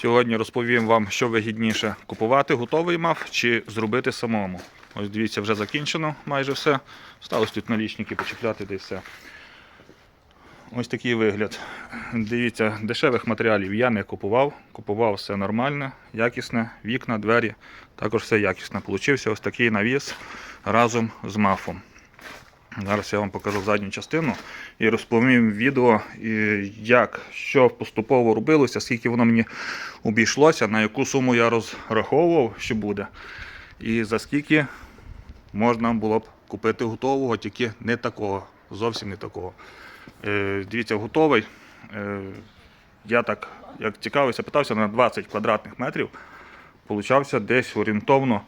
Сьогодні розповім вам, що вигідніше купувати готовий мав чи зробити самому. Ось дивіться, вже закінчено майже все. Сталося тут налічники почіпляти де все. Ось такий вигляд. Дивіться, дешевих матеріалів я не купував. Купував все нормальне, якісне, вікна, двері, також все якісне. Получився ось такий навіс разом з мафом. Зараз я вам покажу задню частину і розповім відео, як, що поступово робилося, скільки воно мені обійшлося, на яку суму я розраховував, що буде, і за скільки можна було б купити готового, тільки не такого, зовсім не такого. Е, дивіться, готовий. Е, я так, як цікавився, питався на 20 квадратних метрів, получався десь орієнтовно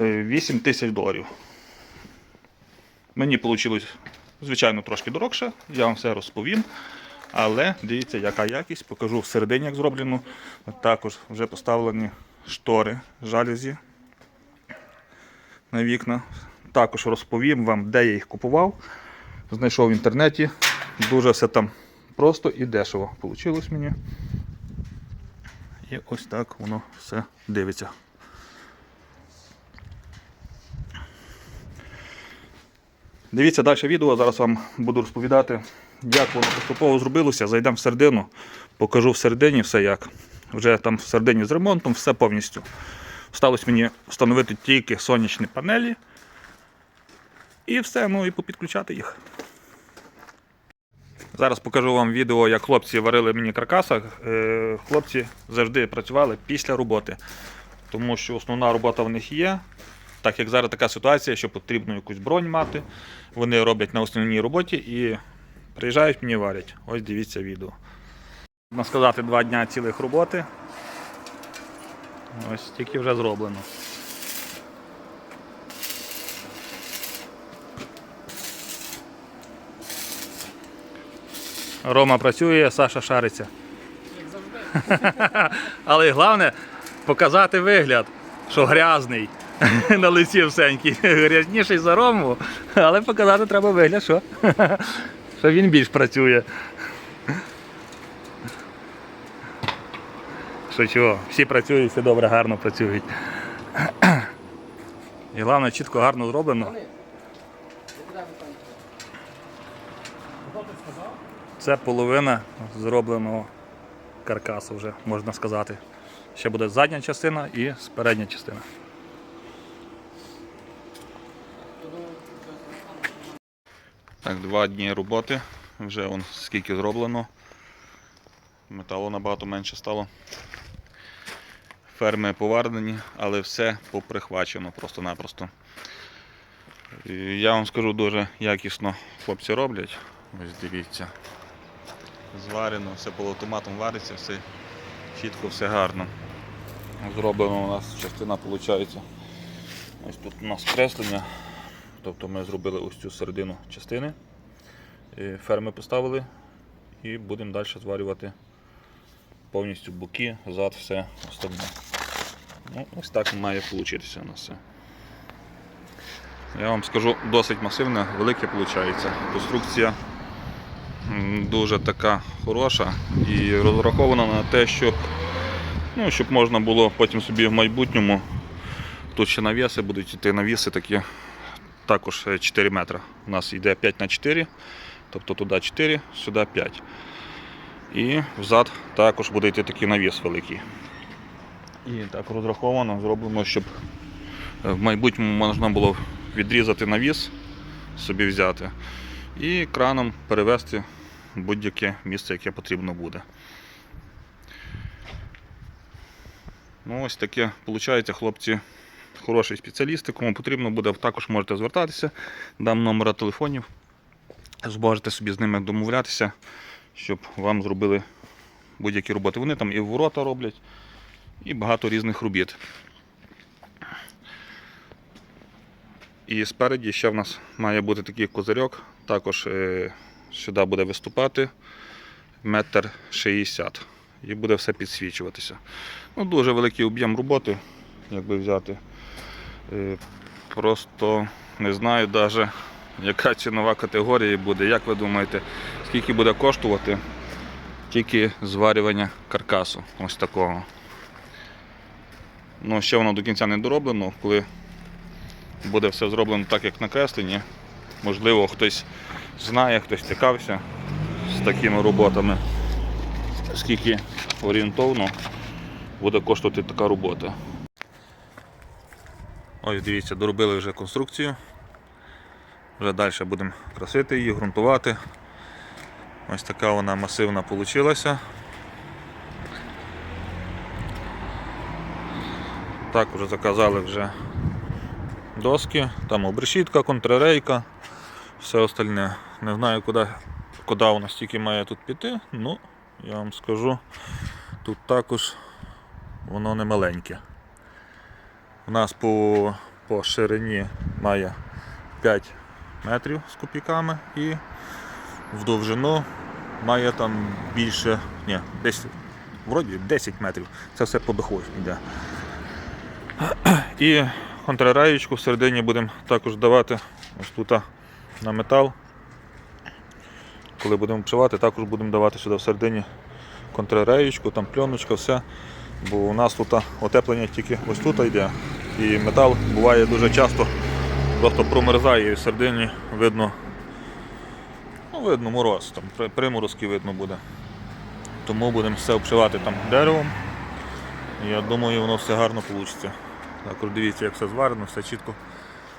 е, 8 тисяч доларів. Мені вийшло, звичайно, трошки дорогше, я вам все розповім. Але дивіться, яка якість, покажу всередині, як зроблено. Також вже поставлені штори жалюзі на вікна. Також розповім вам, де я їх купував. Знайшов в інтернеті. Дуже все там просто і дешево вийшло мені. І ось так воно все дивиться. Дивіться далі відео, зараз вам буду розповідати, як воно поступово зробилося. Зайдемо всередину, покажу всередині все як. Вже там всередині з ремонтом, все повністю. Сталося мені встановити тільки сонячні панелі. І все, ну і попідключати їх. Зараз покажу вам відео, як хлопці варили мені каркаса. Е, Хлопці завжди працювали після роботи, тому що основна робота в них є. Так як зараз така ситуація, що потрібно якусь бронь мати, вони роблять на основній роботі і приїжджають мені варять. Ось дивіться відео. Можна сказати, два дня цілих роботи. Ось тільки вже зроблено. Рома працює, Саша шариться. Але головне показати вигляд, що грязний. На лиці всенький. Грязніший за рому, але показати треба вигляд, що, що він більш працює. Що чого, всі працюють, все добре, гарно працюють. І головне, чітко гарно зроблено. Це половина зробленого каркасу вже, можна сказати. Ще буде задня частина і передня частина. Так, два дні роботи. Вже он скільки зроблено. Металу набагато менше стало. Ферми поварені, але все поприхвачено просто-напросто. Я вам скажу дуже якісно хлопці роблять. Ось дивіться. Зварено, все полуавтоматом вариться, все чітко, все гарно. Зроблено у нас частина виходить. Ось тут у нас креслення. Тобто ми зробили ось цю середину частини, ферми поставили і будемо далі зварювати повністю боки, зад, все остальне. Ну, ось так має вийти у нас все. Я вам скажу, досить масивне, велике виходить. Конструкція дуже така хороша і розрахована на те, щоб, ну, щоб можна було потім собі в майбутньому. Тут ще навіси будуть йти навіси такі також е, 4 метри. У нас йде 5 на 4, тобто туди 4, сюди 5. І взад також буде йти такий навіс великий. І так розраховано, зроблено, щоб е, в майбутньому можна було відрізати навіс, собі взяти, і краном перевести в будь-яке місце, яке потрібно буде. Ну, ось таке, виходить, хлопці хороші спеціалісти. Кому потрібно буде, також можете звертатися. Дам номера телефонів. Зможете собі з ними домовлятися, щоб вам зробили будь-які роботи. Вони там і ворота роблять, і багато різних робіт. І спереді ще в нас має бути такий козирьок, також е, сюди буде виступати метр шістдесят. І буде все підсвічуватися. Ну, Дуже великий об'єм роботи, якби взяти. Е, Просто не знаю навіть, яка цінова категорія буде. Як ви думаєте, скільки буде коштувати? тільки зварювання каркасу. Ось такого. Ну, ще воно до кінця не дороблено, коли буде все зроблено так, як на кресленні. Можливо, хтось знає, хтось цікавився з такими роботами. Скільки орієнтовно буде коштувати така робота. Ось дивіться, доробили вже конструкцію. Вже далі будемо красити її, ґрунтувати. Ось така вона масивна вийшла. Так, вже заказали вже доски, там обрешітка, контрарейка, все остальне. Не знаю, куди, куди воно стільки має тут піти, ну, я вам скажу, тут також воно не маленьке. У нас по, по ширині має 5 метрів з копійками і в довжину має там більше, ні, десь вроді 10 метрів. Це все по беху йде. І контрраєчку всередині будемо також давати ось тут на метал. Коли будемо обшивати, також будемо давати сюди всередині контрраєчку, там пленочка, все. Бо у нас тут отеплення тільки ось тут йде. І метал буває дуже часто просто промерзає і всередині видно, ну, видно мороз, там приморозки видно буде. Тому будемо все обшивати там деревом. Я думаю, воно все гарно вийде. Також дивіться, як все зварено, все чітко,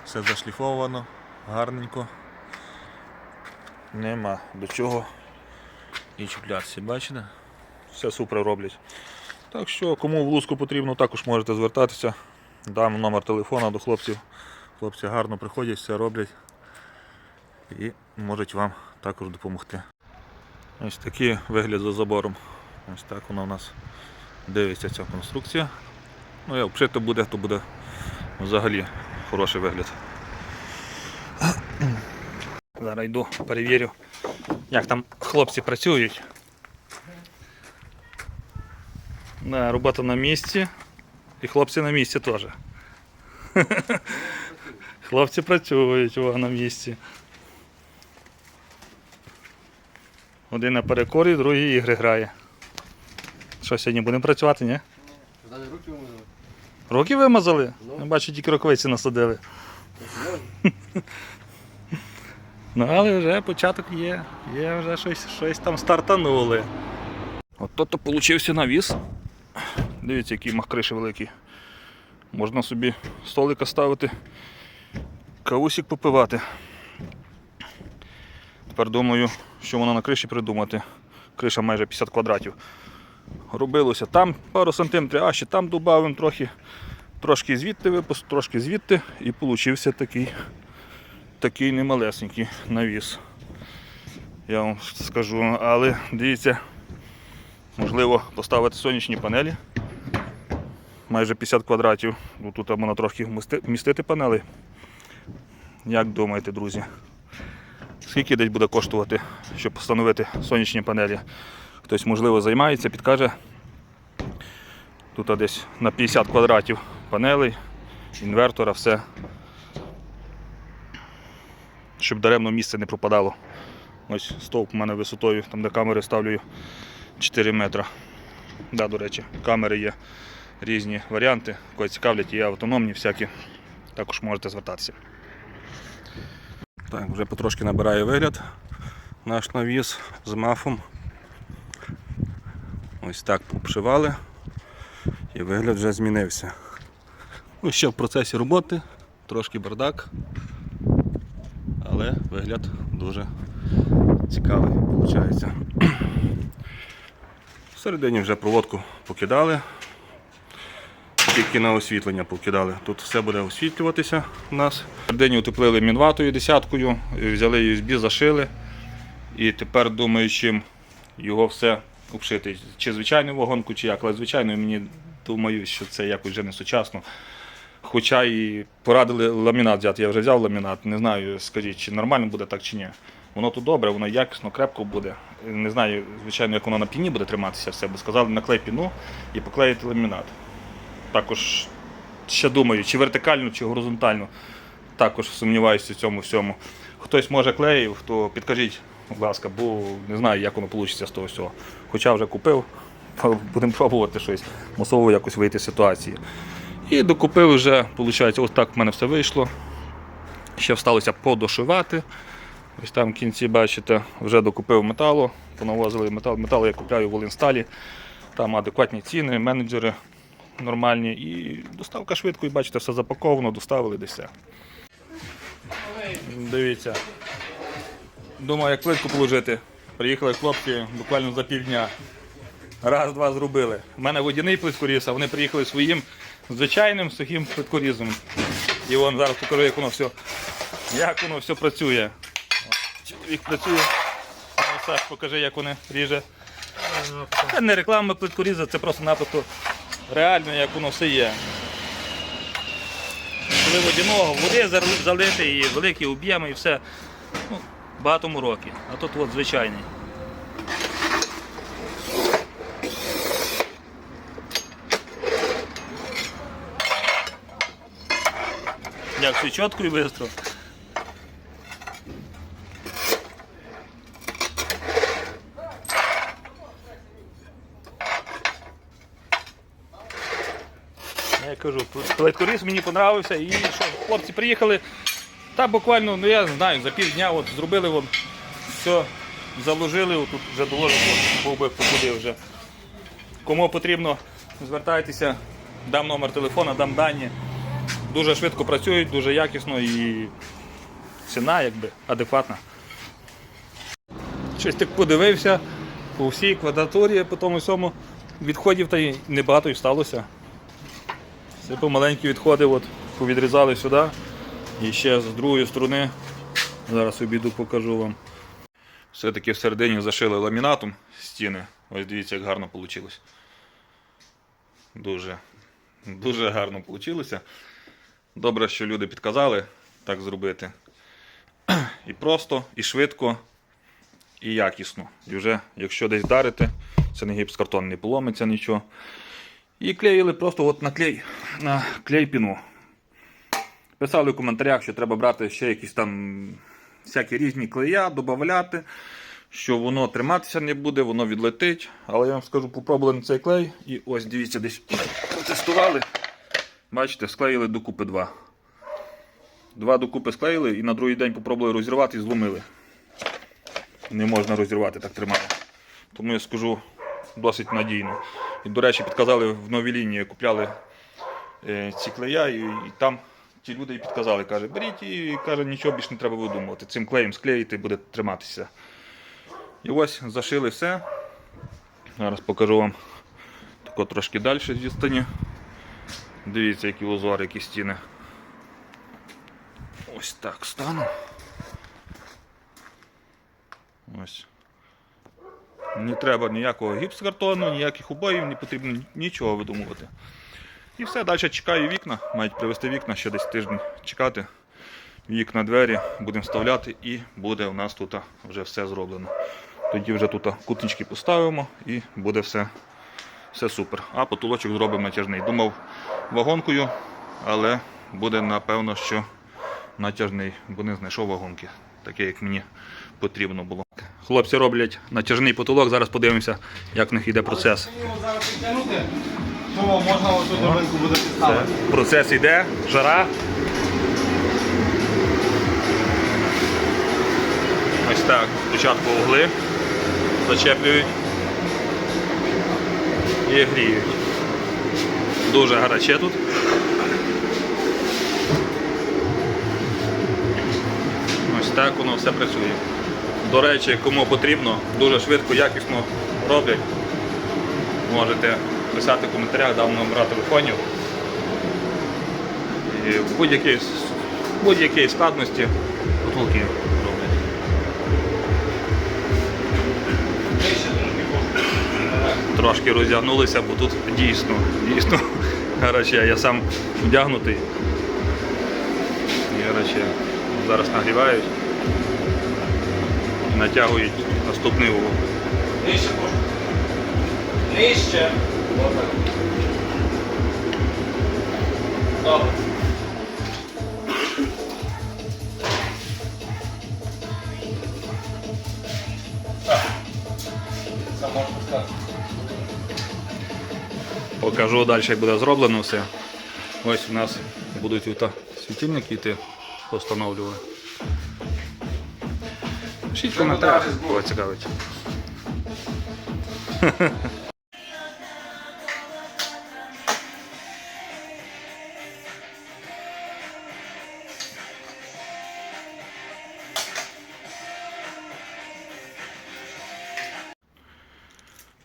все зашліфовано, гарненько. Нема до чого і чіплятися, бачите? Все супер роблять. Так що, кому в луску потрібно, також можете звертатися. Дам номер телефона до хлопців. Хлопці гарно приходять, все роблять і можуть вам також допомогти. Ось такий вигляд за забором. Ось так вона у нас дивиться ця конструкція. Ну, як вшити буде, то буде взагалі хороший вигляд. Зараз йду, перевірю, як там хлопці працюють. Да, робота на місці. І хлопці на місці теж. Хлопці працюють о, на місці. Один на перекорі, другий ігри грає. Що сьогодні будемо працювати, ні? Далі руки вимазали. Руки вимазали? Ну. Я бачу, тільки рукавиці насадили. Ну, але вже початок є. Є вже щось, щось там стартанули. От то-то получився навіс. Дивіться, який мах криші великий. Можна собі столика ставити, кавусик попивати. Тепер думаю, що воно на криші придумати. Криша майже 50 квадратів. Робилося там пару сантиметрів, а ще там додаємо трохи. Трошки звідти випуск, трошки звідти і получився такий, такий немалесенький навіс. Я вам скажу, але дивіться, можливо поставити сонячні панелі. Майже 50 квадратів. Ну, Тут можна трохи вмістити панели. Як думаєте, друзі? Скільки десь буде коштувати, щоб встановити сонячні панелі? Хтось, можливо, займається, підкаже. Тут десь на 50 квадратів панелей, інвертора, все. Щоб даремно місце не пропадало. Ось стовп у мене висотою, там де камери ставлю 4 метра. Да, до речі, камери є різні варіанти, кого цікавлять, є автономні всякі. Також можете звертатися. Так, вже потрошки набирає вигляд наш навіс з мафом. Ось так попшивали і вигляд вже змінився. Ну, ще в процесі роботи, трошки бардак, але вигляд дуже цікавий виходить. Всередині вже проводку покидали, тільки на освітлення покидали. Тут все буде освітлюватися у нас. Всередині утеплили мінватою десяткою, взяли USB, зашили. І тепер думаю, чим його все обшити. Чи звичайну вагонку, чи як. Але звичайно, мені думаю, що це якось вже не сучасно. Хоча і порадили ламінат взяти. Я вже взяв ламінат. Не знаю, скажіть, чи нормально буде так чи ні. Воно тут добре, воно якісно, крепко буде. Не знаю, звичайно, як воно на піні буде триматися все, бо сказали наклей піну і поклеїти ламінат. Також ще думаю, чи вертикально, чи горизонтально. Також сумніваюся в цьому всьому. Хтось може клеїв, то підкажіть будь ласка, бо не знаю, як воно вийде з того всього. Хоча вже купив, будемо пробувати щось масово якось вийти з ситуації. І докупив вже, виходить, ось так в мене все вийшло. Ще всталося подошивати. Ось там в кінці, бачите, вже докупив металу, понавозили метал. Метал я купляю в Волинсталі. Там адекватні ціни, менеджери нормальні. І доставка швидко, і бачите, все запаковано, доставили десь все. Дивіться. Думаю, як плитку положити. Приїхали хлопці буквально за півдня. Раз-два зробили. У мене водяний плиткоріз, а вони приїхали своїм звичайним сухим плиткорізом. І вон зараз покажу, як воно все, як воно все працює. Чоловік працює. Ну, Саш, покажи, як вони ріже. Це не реклама плиткоріза, це просто-напросто реально, як воно все є. Коли водяного, води залити і великі об'єми і все. Ну, багато мороки. А тут от звичайний. Як все і швидко. Я кажу, плиткоріз мені понравився і що, хлопці приїхали. Та буквально, ну я знаю, за півдня от зробили вон, все, заложили, тут вже доложили, був би покуди вже. Кому потрібно, звертайтеся, дам номер телефона, дам дані. Дуже швидко працюють, дуже якісно і ціна якби адекватна. Щось так подивився по всій квадратурі, по тому всьому відходів та й небагато і сталося. Все помаленькі відходи от, повідрізали сюди. І ще з другої сторони, зараз обіду покажу вам. Все-таки всередині зашили ламінатом стіни. Ось дивіться, як гарно вийшло. Дуже, дуже гарно вийшло. Добре, що люди підказали так зробити. І просто, і швидко, і якісно. І вже, якщо десь вдарити, це не гіпскартон, не поломиться нічого. І клеїли просто от на клей, на клей. Писали в коментарях, що треба брати ще якісь там всякі різні клея, додати, що воно триматися не буде, воно відлетить. Але я вам скажу, попробували на цей клей. І ось дивіться, десь протестували. Бачите, склеїли докупи два. Два докупи склеїли і на другий день попробували розірвати і зломили. Не можна розірвати, так тримає. Тому я скажу досить надійно. І, до речі, підказали в новій лінії, купляли е, ці клея, і, і там ті люди і підказали, каже, беріть і каже, нічого більше не треба видумувати. Цим клеєм склеїти буде триматися. І ось зашили все. Зараз покажу вам тако трошки далі з відстані. Дивіться, які узори, які стіни. Ось так стану. Ось. Не треба ніякого гіпскартону, ніяких убоїв, не потрібно нічого видумувати. І все, далі чекаю вікна, мають привезти вікна, ще десь тиждень чекати. Вікна, двері будемо вставляти і буде у нас тут вже все зроблено. Тоді вже тут кутнички поставимо і буде все, все супер. А потолочок зробимо натяжний. Думав вагонкою, але буде напевно, що натяжний, бо не знайшов вагонки, таке як мені потрібно було. Хлопці роблять натяжний потолок, зараз подивимося, як в них йде процес. Його зараз підтягнути, то можна цю драбинку буде підставити. процес йде, жара. Ось так. Спочатку угли зачеплюють і гріють. Дуже гаряче тут. Так воно все працює. До речі, кому потрібно, дуже швидко, якісно роблять. Можете писати в коментарях, дам номера телефонів. І будь-якій, будь-якій складності потолки роблять. Трошки роздягнулися, бо тут дійсно, дійсно гаряче. Я сам вдягнутий. І гаряче. Зараз нагрівають і натягують наступний угол. Нижче можна. Нижче. Добре. Покажу далі, як буде зроблено все. Ось у нас будуть світильники йти, постановлювали. Пишіть в коментарях, кого цікавить.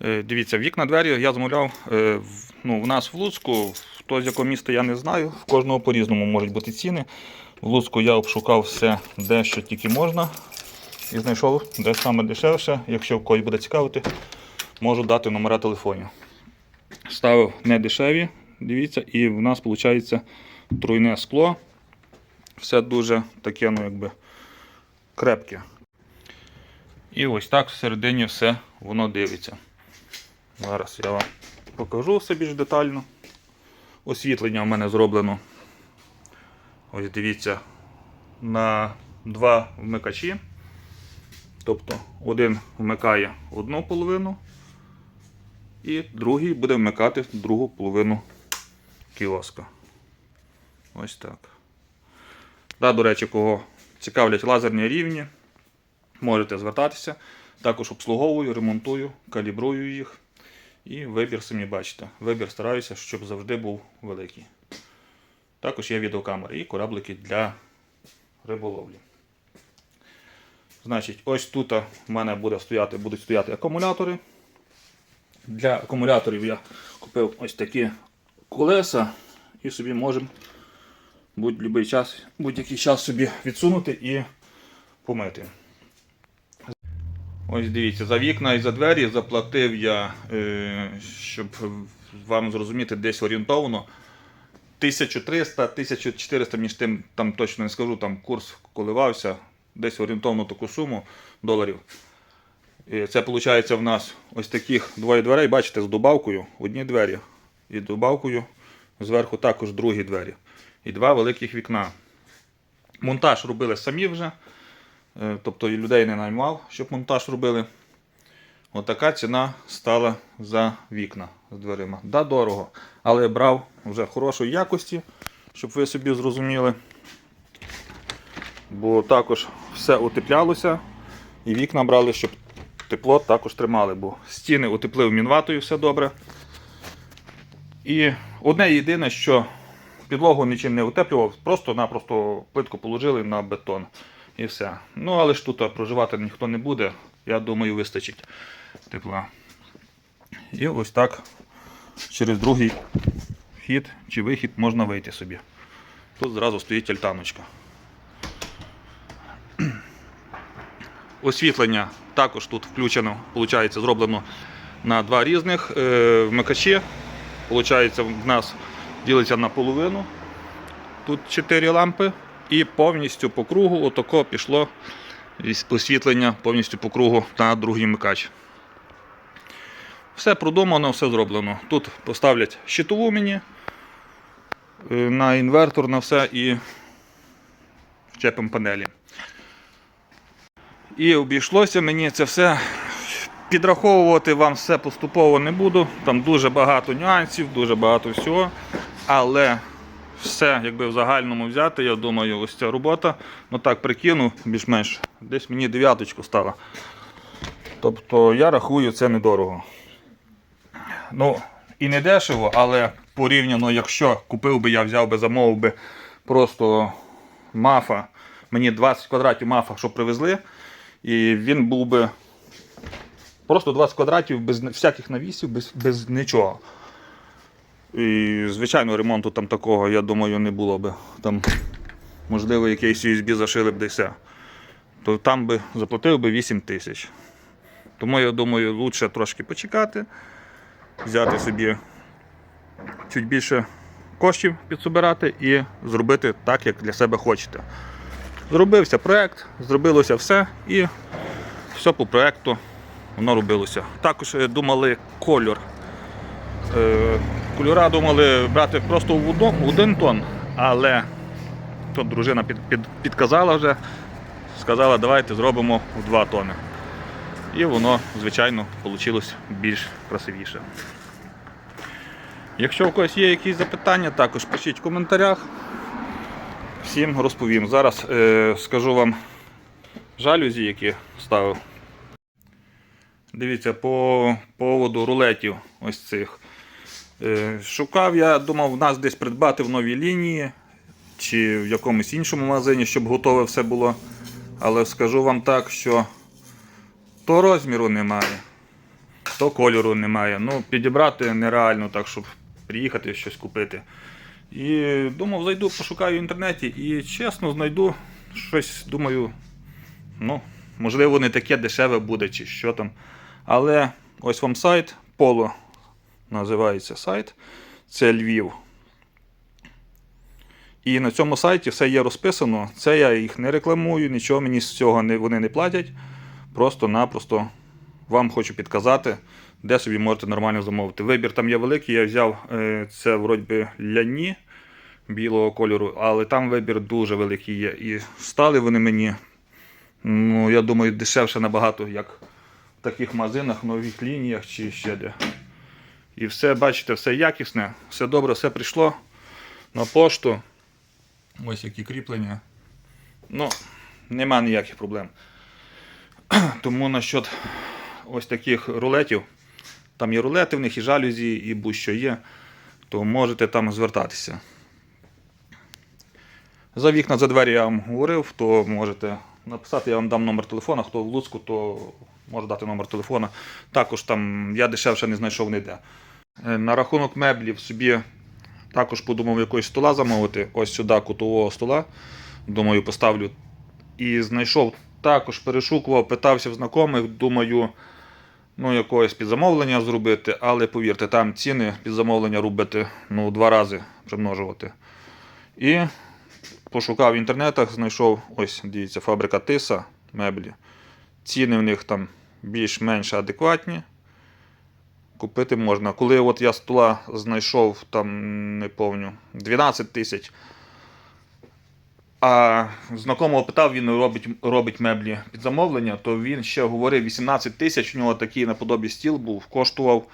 Е, Дивіться, вікна двері я замовляв. е, в- Ну, в нас в Луцьку, хто з якого міста я не знаю. В кожного по-різному можуть бути ціни. В Луцьку я обшукав все, де що тільки можна. І знайшов, де саме дешевше. Якщо в когось буде цікавити, можу дати номера телефонів. Ставив не дешеві, дивіться, і в нас виходить труйне скло. Все дуже таке, ну якби крепке. І ось так всередині все воно дивиться. Зараз я вам покажу все більш детально. Освітлення в мене зроблено. Ось дивіться, на два вмикачі. Тобто один вмикає одну половину, і другий буде вмикати другу половину кіоска. Ось так. Да, до речі, кого цікавлять лазерні рівні, можете звертатися. Також обслуговую, ремонтую, калібрую їх. І вибір самі бачите. Вибір стараюся, щоб завжди був великий. Також є відеокамери і кораблики для риболовлі. Значить, ось тут в мене буде стояти, будуть стояти акумулятори. Для акумуляторів я купив ось такі колеса і собі можемо будь-який час, будь-який час собі відсунути і помити. Ось дивіться, за вікна і за двері заплатив я, е, щоб вам зрозуміти, десь орієнтовно 1300-1400, між тим там точно не скажу, там курс коливався, десь орієнтовно таку суму доларів. І Це виходить в нас ось таких двоє дверей, бачите, з добавкою одні двері. І добавкою зверху також другі двері. І два великих вікна. Монтаж робили самі вже. Е, Тобто і людей не наймав, щоб монтаж робили. Отака ціна стала за вікна з дверима. Да, дорого, але я брав вже хорошої якості, щоб ви собі зрозуміли. Бо також все утеплялося і вікна брали, щоб тепло також тримали, бо стіни утеплив мінватою, все добре. І одне єдине, що підлогу нічим не утеплював, просто-напросто плитку положили на бетон. І все. Ну, але ж тут проживати ніхто не буде. Я думаю, вистачить тепла. І ось так через другий вхід чи вихід можна вийти собі. Тут зразу стоїть альтаночка. Освітлення також тут включено, виходить, зроблено на два різних е, вмикачі. Получається, в нас ділиться на половину. Тут 4 лампи. І повністю по кругу отако пішло освітлення повністю по кругу на другий микач. Все продумано, все зроблено. Тут поставлять щитову мені е, на інвертор, на все і вчепимо панелі. І обійшлося мені це все. Підраховувати вам все поступово не буду. Там дуже багато нюансів, дуже багато всього. Але все, якби в загальному взяти, я думаю, ось ця робота, ну так прикину, більш-менш, десь мені дев'яточку стала. Тобто я рахую це недорого. Ну, і не дешево, але порівняно, якщо купив би, я взяв би, замовив би просто мафа, мені 20 квадратів мафа, що привезли, і він був би просто 20 квадратів без всяких навісів, без, без нічого. І, звичайно, ремонту там такого, я думаю, не було би. Там, можливо, якийсь USB зашили б десь. То там би заплатив би 8 тисяч. Тому я думаю, краще трошки почекати, взяти собі чуть більше коштів підсобирати і зробити так, як для себе хочете. Зробився проєкт, зробилося все і все по проєкту воно робилося. Також е, думали кольор. Е, Кольора думали брати просто в один тон, але тут дружина під, під, підказала вже, сказала, давайте зробимо в два тони. І воно, звичайно, вийшло більш красивіше. Якщо у когось є якісь запитання, також пишіть в коментарях. Всім розповім. Зараз е, скажу вам жалюзі, які ставив. Дивіться, по поводу рулетів ось цих. Е, шукав я, думав, в нас десь придбати в новій лінії чи в якомусь іншому магазині, щоб готове все було. Але скажу вам так, що то розміру немає, то кольору немає. Ну, підібрати нереально так, щоб приїхати щось купити. І думав, зайду, пошукаю в інтернеті і чесно знайду щось, думаю, ну, можливо, не таке дешеве буде, чи що там. Але ось вам сайт, Поло називається сайт. Це Львів. І на цьому сайті все є розписано. Це я їх не рекламую, нічого мені з цього не, вони не платять. Просто-напросто вам хочу підказати, де собі можете нормально замовити. Вибір там є великий, я взяв е, це вроді ляні білого кольору, але там вибір дуже великий є. І стали вони мені, ну, я думаю, дешевше набагато, як в таких магазинах, нових лініях чи ще де. І все, бачите, все якісне, все добре, все прийшло на пошту. Ось які кріплення. Ну, нема ніяких проблем. Тому насчет ось таких рулетів. Там є рулети в них і жалюзі, і будь-що є, то можете там звертатися. За вікна, за двері я вам говорив, то можете написати, я вам дам номер телефона. Хто в Луцьку, то може дати номер телефона. Також там я дешевше не знайшов ніде. Е, На рахунок меблів собі також подумав якогось стола замовити. Ось сюди кутового стола. Думаю, поставлю. І знайшов також, перешукував, питався в знайомих, думаю, ну, якогось підзамовлення зробити, але повірте, там ціни підзамовлення робити ну, два рази примножувати. І пошукав в інтернетах, знайшов ось, дивіться, фабрика Тиса меблі. Ціни в них там більш-менш адекватні. Купити можна. Коли от я стола знайшов, там не помню, 12 тисяч. А знакомого питав, він робить, робить меблі під замовлення, то він ще говорив 18 тисяч. У нього такий наподобі стіл був, коштував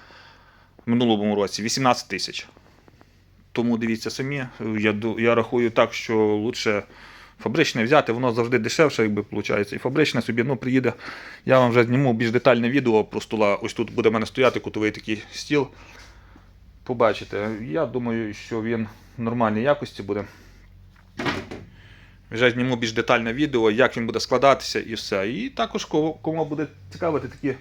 в минулому році 18 тисяч. Тому дивіться самі, я, я рахую так, що лучше фабричне взяти, воно завжди дешевше, якби виходить. І фабричне собі ну, приїде. Я вам вже зніму більш детальне відео про стола. Ось тут буде в мене стояти кутовий такий стіл. Побачите, я думаю, що він нормальної якості буде. Вже зніму більш детальне відео, як він буде складатися і все. І також кому буде цікавити такі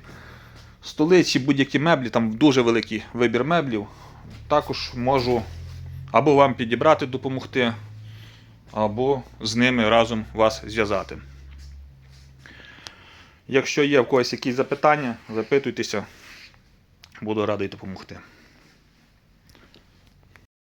столи чи будь-які меблі, там дуже великий вибір меблів. Також можу або вам підібрати, допомогти, або з ними разом вас зв'язати. Якщо є в когось якісь запитання, запитуйтеся, буду радий допомогти.